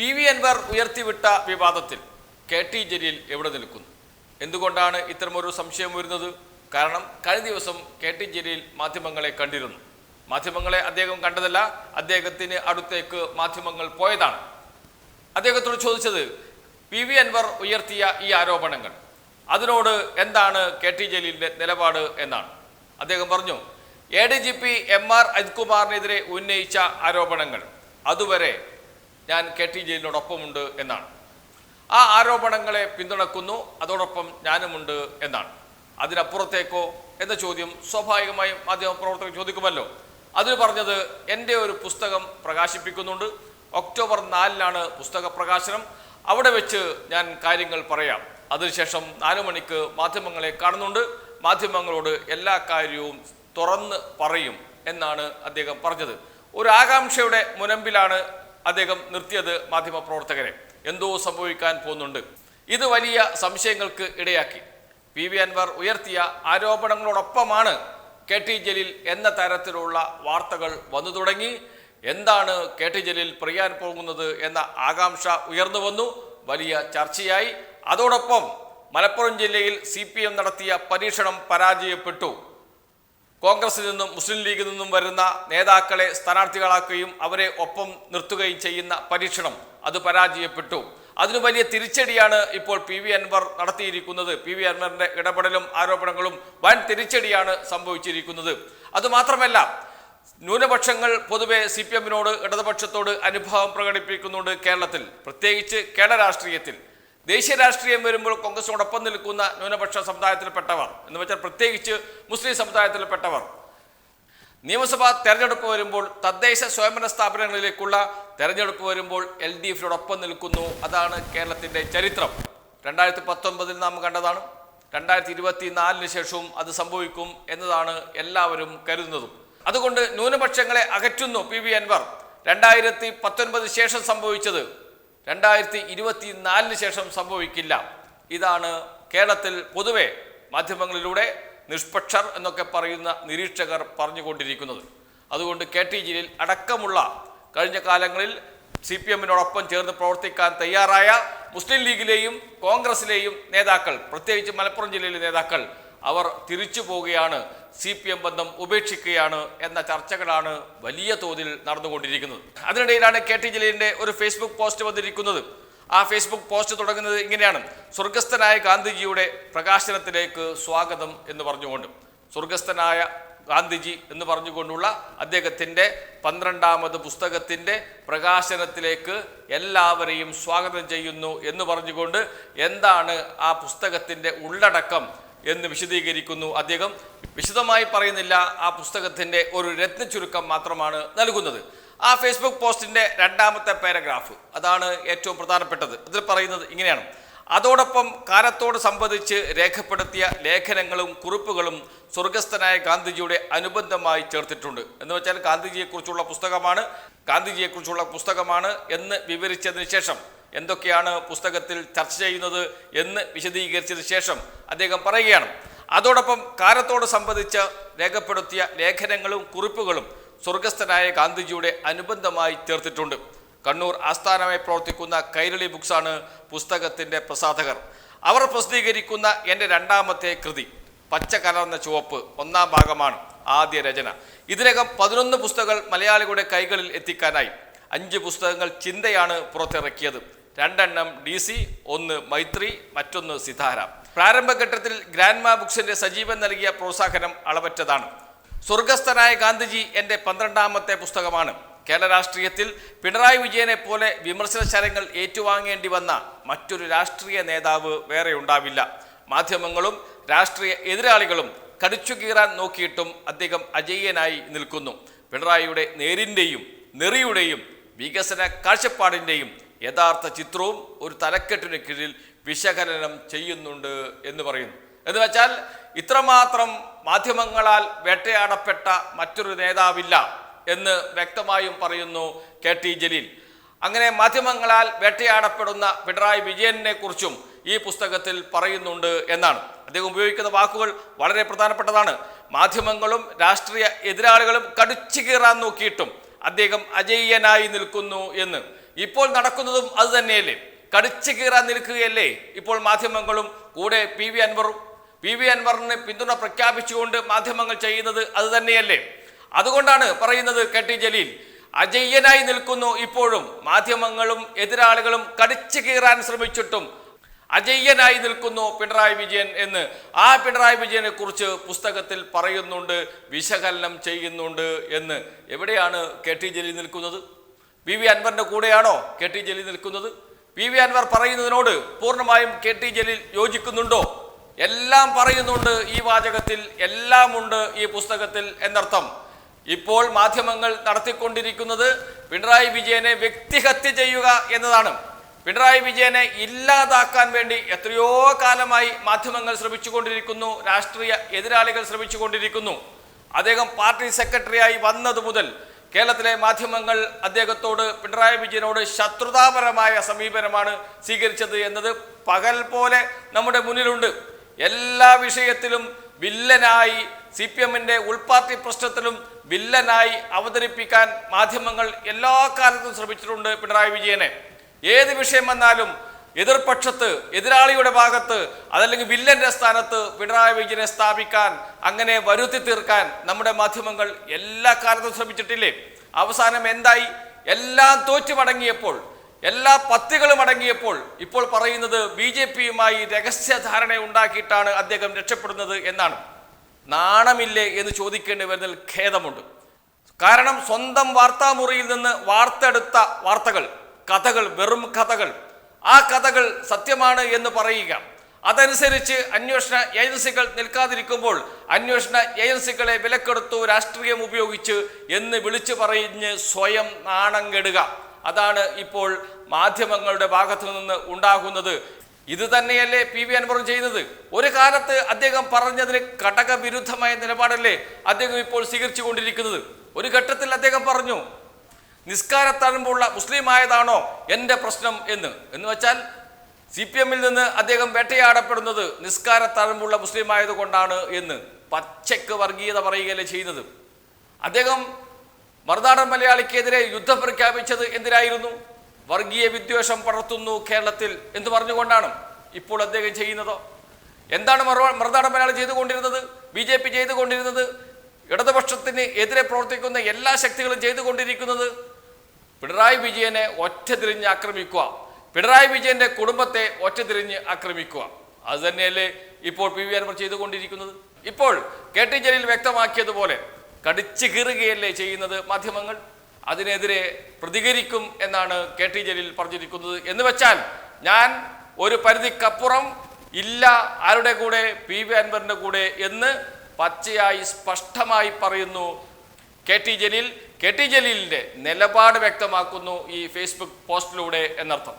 P V Anwar ഉയർത്തിവിട്ട വിവാദത്തിൽ K T Jaleel എവിടെ നിൽക്കുന്നു? എന്തുകൊണ്ടാണ് ഇത്തരമൊരു സംശയം വരുന്നത് കാരണം കഴിഞ്ഞ ദിവസം കെ ടി ജലീൽ മാധ്യമങ്ങളെ കണ്ടിരുന്നു. മാധ്യമങ്ങളെ അദ്ദേഹം കണ്ടതല്ല അദ്ദേഹത്തിന് അടുത്തേക്ക് മാധ്യമങ്ങൾ പോയതാണ്. അദ്ദേഹത്തോട് ചോദിച്ചത് പി വി അൻവർ ഉയർത്തിയ ഈ ആരോപണങ്ങൾ അതിനോട് എന്താണ് കെ ടി ജലീലിന്റെ നിലപാട് എന്നാണ്. അദ്ദേഹം പറഞ്ഞു A D G P M R അജിത്കുമാറിനെതിരെ ഉന്നയിച്ച ആരോപണങ്ങൾ അതുവരെ ഞാൻ കെ ടി ജലീലിനോടൊപ്പമുണ്ട് എന്നാണ്. ആ ആരോപണങ്ങളെ പിന്തുണക്കുന്നു അതോടൊപ്പം ഞാനുമുണ്ട് എന്നാണ്. അതിനപ്പുറത്തേക്കോ എന്ന ചോദ്യം സ്വാഭാവികമായും മാധ്യമ മാധ്യമപ്രവർത്തകർ ചോദിക്കുമല്ലോ. അതിൽ പറഞ്ഞത് എന്റെ ഒരു പുസ്തകം പ്രകാശിപ്പിക്കുന്നുണ്ട്. ഒക്ടോബർ നാലിനാണ് പുസ്തക പ്രകാശനം. അവിടെ വെച്ച് ഞാൻ കാര്യങ്ങൾ പറയാം. അതിനുശേഷം നാലു മണിക്ക് മാധ്യമങ്ങളെ കാണുന്നുണ്ട്. മാധ്യമങ്ങളോട് എല്ലാ കാര്യവും തുറന്ന് പറയും എന്നാണ് അദ്ദേഹം പറഞ്ഞത്. ഒരു ആകാംക്ഷയുടെ മുനമ്പിലാണ് അദ്ദേഹം നിർത്തിയത് മാധ്യമപ്രവർത്തകരെ. എന്തോ സംഭവിക്കാൻ പോകുന്നുണ്ട്. ഇത് വലിയ സംശയങ്ങൾക്ക് ഇടയാക്കി. പി വി അൻവർ ഉയർത്തിയ ആരോപണങ്ങളോടൊപ്പമാണ് കെ ടി ജലീൽ എന്ന തരത്തിലുള്ള വാർത്തകൾ വന്നു തുടങ്ങി. എന്താണ് കെ ടി ജലീൽ പറയാൻ പോകുന്നത് എന്ന ആകാംക്ഷ ഉയർന്നു വന്നു. വലിയ ചർച്ചയായി. അതോടൊപ്പം മലപ്പുറം ജില്ലയിൽ സി നടത്തിയ പരീക്ഷണം പരാജയപ്പെട്ടു. കോൺഗ്രസിൽ നിന്നും മുസ്ലിം ലീഗിൽ നിന്നും വരുന്ന നേതാക്കളെ സ്ഥാനാർത്ഥികളാക്കുകയും അവരെ ഒപ്പം നിർത്തുകയും ചെയ്യുന്ന പരീക്ഷണം അത് പരാജയപ്പെട്ടു. അതിന് വലിയ തിരിച്ചടിയാണ് ഇപ്പോൾ പി വി അൻവർ നടത്തിയിരിക്കുന്നത്. പി വി അൻവറിന്റെ ഇടപെടലും ആരോപണങ്ങളും വൻ തിരിച്ചടിയാണ് സംഭവിച്ചിരിക്കുന്നത്. അതുമാത്രമല്ല ന്യൂനപക്ഷങ്ങൾ പൊതുവെ സി പി എമ്മിനോട് ഇടതുപക്ഷത്തോട് അനുഭാവം പ്രകടിപ്പിക്കുന്നുണ്ട് കേരളത്തിൽ. പ്രത്യേകിച്ച് കേരള രാഷ്ട്രീയത്തിൽ. ദേശീയ രാഷ്ട്രീയം വരുമ്പോൾ കോൺഗ്രസിനോടൊപ്പം നിൽക്കുന്ന ന്യൂനപക്ഷ സമുദായത്തിൽപ്പെട്ടവർ എന്ന് വെച്ചാൽ പ്രത്യേകിച്ച് മുസ്ലിം സമുദായത്തിൽപ്പെട്ടവർ. നിയമസഭാ തെരഞ്ഞെടുപ്പ് വരുമ്പോൾ തദ്ദേശ സ്വയംഭരണ സ്ഥാപനങ്ങളിലേക്കുള്ള തെരഞ്ഞെടുപ്പ് വരുമ്പോൾ എൽ ഡി എഫിനോടൊപ്പം നിൽക്കുന്നു. അതാണ് കേരളത്തിന്റെ ചരിത്രം. രണ്ടായിരത്തി പത്തൊൻപതിൽ നാം കണ്ടതാണ്. രണ്ടായിരത്തി ഇരുപത്തി നാലിന് ശേഷവും അത് സംഭവിക്കും എന്നതാണ് എല്ലാവരും കരുതുന്നതും. അതുകൊണ്ട് ന്യൂനപക്ഷങ്ങളെ അകറ്റുന്നു പി വി അൻവർ. രണ്ടായിരത്തി പത്തൊൻപതിന് ശേഷം സംഭവിച്ചത് രണ്ടായിരത്തി ഇരുപത്തി നാലിന് ശേഷം സംഭവിക്കില്ല. ഇതാണ് കേരളത്തിൽ പൊതുവെ മാധ്യമങ്ങളിലൂടെ നിഷ്പക്ഷർ എന്നൊക്കെ പറയുന്ന നിരീക്ഷകർ പറഞ്ഞുകൊണ്ടിരിക്കുന്നത്. അതുകൊണ്ട് കെ ടി ജലീൽ അടക്കമുള്ള കഴിഞ്ഞ കാലങ്ങളിൽ സി പി എമ്മിനോടൊപ്പം ചേർന്ന് പ്രവർത്തിക്കാൻ തയ്യാറായ മുസ്ലിം ലീഗിലെയും കോൺഗ്രസിലെയും നേതാക്കൾ പ്രത്യേകിച്ച് മലപ്പുറം ജില്ലയിലെ നേതാക്കൾ അവർ തിരിച്ചു പോവുകയാണ്. സി പി എം ബന്ധം ഉപേക്ഷിക്കുകയാണ് എന്ന ചർച്ചകളാണ് വലിയ തോതിൽ നടന്നുകൊണ്ടിരിക്കുന്നത്. അതിനിടയിലാണ് കെ ടി ജലീലിന്റെ ഒരു ഫേസ്ബുക്ക് പോസ്റ്റ് വന്നിരിക്കുന്നത്. ആ ഫേസ്ബുക്ക് പോസ്റ്റ് തുടങ്ങുന്നത് ഇങ്ങനെയാണ്. സ്വർഗസ്ഥനായ ഗാന്ധിജിയുടെ പ്രകാശനത്തിലേക്ക് സ്വാഗതം എന്ന് പറഞ്ഞുകൊണ്ട്. സ്വർഗസ്ഥനായ ഗാന്ധിജി എന്ന് പറഞ്ഞുകൊണ്ടുള്ള അദ്ദേഹത്തിന്റെ പന്ത്രണ്ടാമത് പുസ്തകത്തിന്റെ പ്രകാശനത്തിലേക്ക് എല്ലാവരെയും സ്വാഗതം ചെയ്യുന്നു എന്ന് പറഞ്ഞുകൊണ്ട് എന്താണ് ആ പുസ്തകത്തിന്റെ ഉള്ളടക്കം? എന്ന് വിശദീകരിക്കുന്നു. അദ്ദേഹം വിശദമായി പറയുന്നില്ല. ആ പുസ്തകത്തിന്റെ ഒരു രത്ന ചുരുക്കം മാത്രമാണ് നൽകുന്നത്. ആ ഫേസ്ബുക്ക് പോസ്റ്റിന്റെ രണ്ടാമത്തെ പാരഗ്രാഫ് അതാണ് ഏറ്റവും പ്രധാനപ്പെട്ടത്. അതിൽ പറയുന്നത് ഇങ്ങനെയാണ്. അതോടൊപ്പം കാലത്തോട് സംബന്ധിച്ച് രേഖപ്പെടുത്തിയ ലേഖനങ്ങളും കുറിപ്പുകളും സ്വർഗസ്ഥനായ ഗാന്ധിജിയുടെ അനുബന്ധമായി ചേർത്തിട്ടുണ്ട്. എന്ന് വെച്ചാൽ ഗാന്ധിജിയെക്കുറിച്ചുള്ള പുസ്തകമാണ് ഗാന്ധിജിയെക്കുറിച്ചുള്ള പുസ്തകമാണ് എന്ന് വിവരിച്ചതിന് ശേഷം എന്തൊക്കെയാണ് പുസ്തകത്തിൽ ചർച്ച ചെയ്യുന്നത് എന്ന് വിശദീകരിച്ചതിന് ശേഷം അദ്ദേഹം പറയുകയാണ്. അതോടൊപ്പം കാലത്തോട് സംബന്ധിച്ച് രേഖപ്പെടുത്തിയ ലേഖനങ്ങളും കുറിപ്പുകളും സ്വർഗസ്ഥനായ ഗാന്ധിജിയുടെ അനുബന്ധമായി ചേർത്തിട്ടുണ്ട്. കണ്ണൂർ ആസ്ഥാനമായി പ്രവർത്തിക്കുന്ന കൈരളി ബുക്സാണ് പുസ്തകത്തിന്റെ പ്രസാധകർ. അവർ പ്രസിദ്ധീകരിക്കുന്ന എന്റെ രണ്ടാമത്തെ കൃതി പച്ച കലർന്ന ചുവപ്പ് ഒന്നാം ഭാഗമാണ് ആദ്യ രചന. ഇതിനകം പതിനൊന്ന് പുസ്തകങ്ങൾ മലയാളികളുടെ കൈകളിൽ എത്തിക്കാനായി. അഞ്ച് പുസ്തകങ്ങൾ ചിന്തയാണ് പുറത്തിറക്കിയത്. രണ്ടെണ്ണം ഡി സി ഒന്ന് മൈത്രി മറ്റൊന്ന് സിതാര. പ്രാരംഭഘട്ടത്തിൽ ഗ്രാൻഡ്മ ബുക്സിന്റെ സജീവൻ നൽകിയ പ്രോത്സാഹനം അളവറ്റതാണ്. സ്വർഗസ്ഥനായ ഗാന്ധിജി എന്റെ പന്ത്രണ്ടാമത്തെ പുസ്തകമാണ്. കേരള രാഷ്ട്രീയത്തിൽ പിണറായി വിജയനെ പോലെ വിമർശന ശരങ്ങൾ ഏറ്റുവാങ്ങേണ്ടി വന്ന മറ്റൊരു രാഷ്ട്രീയ നേതാവ് വേറെ ഉണ്ടാവില്ല. മാധ്യമങ്ങളും രാഷ്ട്രീയ എതിരാളികളും കടിച്ചു കീറാൻ നോക്കിയിട്ടും അദ്ദേഹം അജയ്യനായി നിൽക്കുന്നു. പിണറായിയുടെ നേരിന്റെയും നെറിയുടെയും വികസന കാഴ്ചപ്പാടിന്റെയും യഥാർത്ഥ ചിത്രവും ഒരു തലക്കെട്ടിന് കീഴിൽ വിശകലനം ചെയ്യുന്നുണ്ട് എന്ന് പറയുന്നു. എന്ന് വെച്ചാൽ ഇത്രമാത്രം മാധ്യമങ്ങളാൽ വേട്ടയാടപ്പെട്ട മറ്റൊരു നേതാവില്ല എന്ന് വ്യക്തമായും പറയുന്നു കെ ടി ജലീൽ. അങ്ങനെ മാധ്യമങ്ങളാൽ വേട്ടയാടപ്പെടുന്ന പിണറായി വിജയനെ കുറിച്ചും ഈ പുസ്തകത്തിൽ പറയുന്നുണ്ട് എന്നാണ്. അദ്ദേഹം ഉപയോഗിക്കുന്ന വാക്കുകൾ വളരെ പ്രധാനപ്പെട്ടതാണ്. മാധ്യമങ്ങളും രാഷ്ട്രീയ എതിരാളികളും കടിച്ചു കീറാൻ നോക്കിയിട്ടും അദ്ദേഹം അജയ്യനായി നിൽക്കുന്നു എന്ന്. ഇപ്പോൾ നടക്കുന്നതും അത് തന്നെയല്ലേ? കടിച്ചു കീറാൻ നിൽക്കുകയല്ലേ? ഇപ്പോൾ മാധ്യമങ്ങളും കൂടെ പി വി അൻവറും പി വി അൻവറിന് പിന്തുണ പ്രഖ്യാപിച്ചുകൊണ്ട് മാധ്യമങ്ങൾ ചെയ്യുന്നത് അത് തന്നെയല്ലേ? അതുകൊണ്ടാണ് പറയുന്നത് കെ ടി ജലീൽ അജയ്യനായി നിൽക്കുന്നു ഇപ്പോഴും. മാധ്യമങ്ങളും എതിരാളികളും കടിച്ചു കീറാൻ ശ്രമിച്ചിട്ടും അജയ്യനായി നിൽക്കുന്നു പിണറായി വിജയൻ എന്ന്. ആ പിണറായി വിജയനെ കുറിച്ച് പുസ്തകത്തിൽ പറയുന്നുണ്ട് വിശകലനം ചെയ്യുന്നുണ്ട് എന്ന്. എവിടെയാണ് കെ ടി ജലീൽ നിൽക്കുന്നത്? പി വി അൻവറിന്റെ കൂടെയാണോ കെ ടി ജലീൽ നിൽക്കുന്നത്? പി വി അൻവർ പറയുന്നതിനോട് പൂർണമായും കെ ടി ജലീൽ യോജിക്കുന്നുണ്ടോ? എല്ലാം പറയുന്നുണ്ട് ഈ വാചകത്തിൽ എല്ലാമുണ്ട് ഈ പുസ്തകത്തിൽ എന്നർത്ഥം. ഇപ്പോൾ മാധ്യമങ്ങൾ നടത്തിക്കൊണ്ടിരിക്കുന്നത് പിണറായി വിജയനെ വ്യക്തിഹത്യ ചെയ്യുക എന്നതാണ്. പിണറായി വിജയനെ ഇല്ലാതാക്കാൻ വേണ്ടി എത്രയോ കാലമായി മാധ്യമങ്ങൾ ശ്രമിച്ചുകൊണ്ടിരിക്കുന്നു രാഷ്ട്രീയ എതിരാളികൾ ശ്രമിച്ചുകൊണ്ടിരിക്കുന്നു. അദ്ദേഹം പാർട്ടി സെക്രട്ടറിയായി വന്നത് മുതൽ കേരളത്തിലെ മാധ്യമങ്ങൾ അദ്ദേഹത്തോട് പിണറായി വിജയനോട് ശത്രുതാപരമായ സമീപനമാണ് സ്വീകരിച്ചത് എന്നത് പകൽ പോലെ നമ്മുടെ മുന്നിലുണ്ട്. എല്ലാ വിഷയത്തിലും വില്ലനായി സി പി എമ്മിന്റെ ഉൾപാർട്ടി പ്രശ്നത്തിലും വില്ലനായി അവതരിപ്പിക്കാൻ മാധ്യമങ്ങൾ എല്ലാ കാലത്തും ശ്രമിച്ചിട്ടുണ്ട് പിണറായി വിജയനെ. ഏത് വിഷയം വന്നാലും എതിർപക്ഷത്ത് എതിരാളിയുടെ ഭാഗത്ത് അതല്ലെങ്കിൽ വില്ലന്റെ സ്ഥാനത്ത് പിണറായി വിജയനെ സ്ഥാപിക്കാൻ അങ്ങനെ വരുത്തി തീർക്കാൻ നമ്മുടെ മാധ്യമങ്ങൾ എല്ലാ കാലത്തും ശ്രമിച്ചിട്ടില്ലേ? അവസാനം എന്തായി? എല്ലാം തോറ്റു മടങ്ങിയപ്പോൾ എല്ലാ പത്തികളും അടങ്ങിയപ്പോൾ ഇപ്പോൾ പറയുന്നത് ബി ജെ പിയുമായി രഹസ്യധാരണ ഉണ്ടാക്കിയിട്ടാണ് അദ്ദേഹം രക്ഷപ്പെടുന്നത് എന്നാണ്. നാണമില്ലേ എന്ന് ചോദിക്കേണ്ടി വരുന്നതിൽ ഖേദമുണ്ട്. കാരണം സ്വന്തം വാർത്താമുറിയിൽ നിന്ന് വാർത്തെടുത്ത വാർത്തകൾ കഥകൾ വെറും കഥകൾ ആ കഥകൾ സത്യമാണ് എന്ന് പറയുക. അതനുസരിച്ച് അന്വേഷണ ഏജൻസികൾ നിൽക്കാതിരിക്കുമ്പോൾ അന്വേഷണ ഏജൻസികളെ വിലക്കെടുത്തു രാഷ്ട്രീയം ഉപയോഗിച്ച് എന്ന് വിളിച്ചു പറഞ്ഞ് സ്വയം നാണം കെടുക അതാണ് ഇപ്പോൾ മാധ്യമങ്ങളുടെ ഭാഗത്തു നിന്ന് ഉണ്ടാകുന്നത്. ഇത് തന്നെയല്ലേ പി വി അൻവറും ചെയ്യുന്നത്? ഒരു കാലത്ത് അദ്ദേഹം പറഞ്ഞതിന് ഘടകവിരുദ്ധമായ നിലപാടല്ലേ അദ്ദേഹം ഇപ്പോൾ സ്വീകരിച്ചു കൊണ്ടിരിക്കുന്നത് ഒരു ഘട്ടത്തിൽ അദ്ദേഹം പറഞ്ഞു നിസ്കാരത്തഴമ്പുള്ള മുസ്ലിം ആയതാണോ എന്റെ പ്രശ്നം എന്ന്? എന്ന് വെച്ചാൽ സി പി എമ്മിൽ നിന്ന് അദ്ദേഹം വേട്ടയാടപ്പെടുന്നത് നിസ്കാരത്താഴുമ്പോഴുള്ള മുസ്ലിം ആയതുകൊണ്ടാണ് എന്ന് പച്ചയ്ക്ക് വർഗീയത പറയുകയല്ലേ ചെയ്യുന്നത്. അദ്ദേഹം മറുനാടൻ മലയാളിക്കെതിരെ യുദ്ധം പ്രഖ്യാപിച്ചത് എന്തിനായിരുന്നു? വർഗീയ വിദ്വേഷം പടർത്തുന്നു കേരളത്തിൽ എന്ന് പറഞ്ഞുകൊണ്ടാണ് ഇപ്പോൾ അദ്ദേഹം ചെയ്യുന്നതോ. എന്താണ് മറു- മറുനാടൻ മലയാളി ചെയ്തുകൊണ്ടിരുന്നത്? ബി ജെ പി ചെയ്തുകൊണ്ടിരുന്നത്? ഇടതുപക്ഷത്തിന് എതിരെ പ്രവർത്തിക്കുന്ന എല്ലാ ശക്തികളും ചെയ്തുകൊണ്ടിരിക്കുന്നത് പിണറായി വിജയനെ ഒറ്റതിരിഞ്ഞ് ആക്രമിക്കുക. പിണറായി വിജയന്റെ കുടുംബത്തെ ഒറ്റതിരിഞ്ഞ് ആക്രമിക്കുക. അത് തന്നെയല്ലേ ഇപ്പോൾ പി വി അൻവർ ചെയ്തുകൊണ്ടിരിക്കുന്നത്? ഇപ്പോൾ കെ ടി ജലീൽ വ്യക്തമാക്കിയതുപോലെ കടിച്ചു കീറുകയല്ലേ ചെയ്യുന്നത് മാധ്യമങ്ങൾ? അതിനെതിരെ പ്രതികരിക്കും എന്നാണ് കെ ടി ജലീൽ പറഞ്ഞിരിക്കുന്നത്. എന്ന് വെച്ചാൽ ഞാൻ ഒരു പരിധിക്കപ്പുറം ഇല്ല ആരുടെ കൂടെ? പി വി അൻവറിന്റെ കൂടെ എന്ന് പച്ചയായി സ്പഷ്ടമായി പറയുന്നു K T Jaleel K T ജലീലിന്റെ നിലപാട് വ്യക്തമാക്കുന്നു ഈ ഫേസ്ബുക്ക് പോസ്റ്റിലൂടെ എന്നർത്ഥം.